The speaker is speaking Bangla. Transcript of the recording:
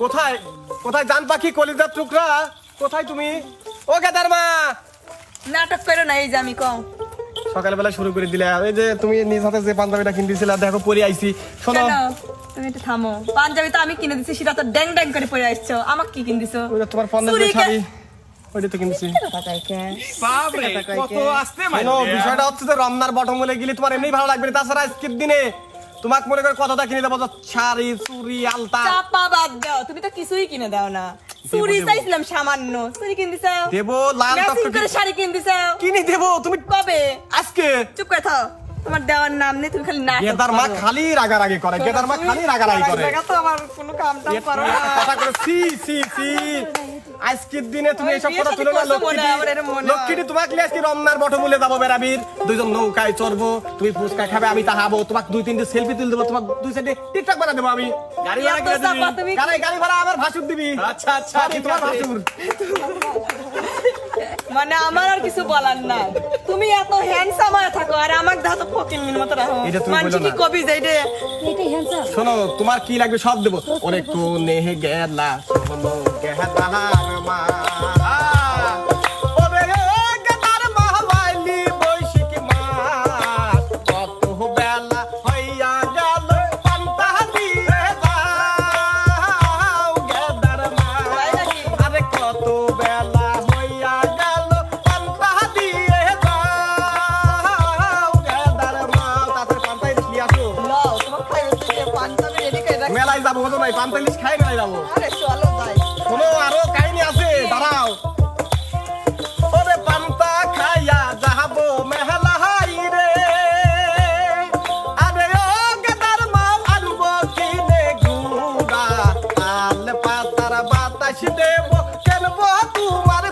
কোথায়? কোথায় জান পাখি কলিজার টুকরা? কোথায় তুমি? ও কেদার মা নাটক করো না এই যে আমি কম সকালবেলা শুরু করে দিলে এই যে তুমি নিজ হাতে যে পাঞ্জাবিটা কিনে দিয়েছিলে দেখো পরে আইছি। শোনো। তুমি একটু থামো। পাঞ্জাবি তো আমি কিনে দিছি সেটা তো ড্যাং ড্যাং করে পরে আসছো। আমাকে কি কিনে দিছো? ওই যে তোমার চুরি শাড়ি ওইটা তো কিনছি বাপরে কত আসতে শোনো বিষয়টা হচ্ছে যে রমনার বটম বলে গেলে তোমার এমনি ভালো লাগবে তাছাড়া আজকের দিনে তোমাকে মনে করে কতটা কিনে দেবো শাড়ি চুড়ি আলতা। চাপা বাদ দাও তুমি তো কিছুই কিনে দাও না। চুরি চাইছিলাম সামান্য চুরি কিনে দিছো দেবো লাল করে শাড়ি কিনে দিছো কিনে দেবো তুমি কবে? আজকে। চুপ করে থাও তোমার দেওয়ার নাম নেই তুমি খালি নাটক গেদার মা। খালি রাগারাগি করে গেদার মা খালি রাগারাগি করে। তো আমার কোনো কাম টাম করো না। কথা করে সি সি সি। আজকের দিনে তুমি এইসব এসব কথা তুলে না লক্ষ্মীটি তোমাকে নিয়ে আজকে রমনার বটমূলে যাব বেড়াবির। দুইজন নৌকায় চড়বো তুমি ফুচকা খাবে আমি তাহাবো তোমাকে দুই তিনটে সেলফি তুলে দেবো তোমাকে দুই সাইডে টিকটক বানা দেবো আমি। গাড়ি ভাড়া গাড়ি গাড়ি ভাড়া আমার ভাসুর দিবি। আচ্ছা, আচ্ছা, তোমার ভাসুর। মানে আমার আর কিছু বলার না তুমি এত হ্যান্ডসাম হয়ে থাকো আর আমার দাদু তো মিন মতো রাখো। এটা তুমি মানছি বলো কি না। কবি যাই রে শোনো তোমার কি লাগবে সব দেবো। ওরে কোনে গেলা শোনো গেলার মা। যাব হতো নাই পান্তালিশ খাই মেলায় যাব। শোনো আরও কাহিনী আছে দাঁড়াও। খাইয়া যাহাবো মেহালা হাই রে। আরে ও গেদার মাল আনব কিনে গুড়া আল পাতার বাতাস দেব কেনবো তোমার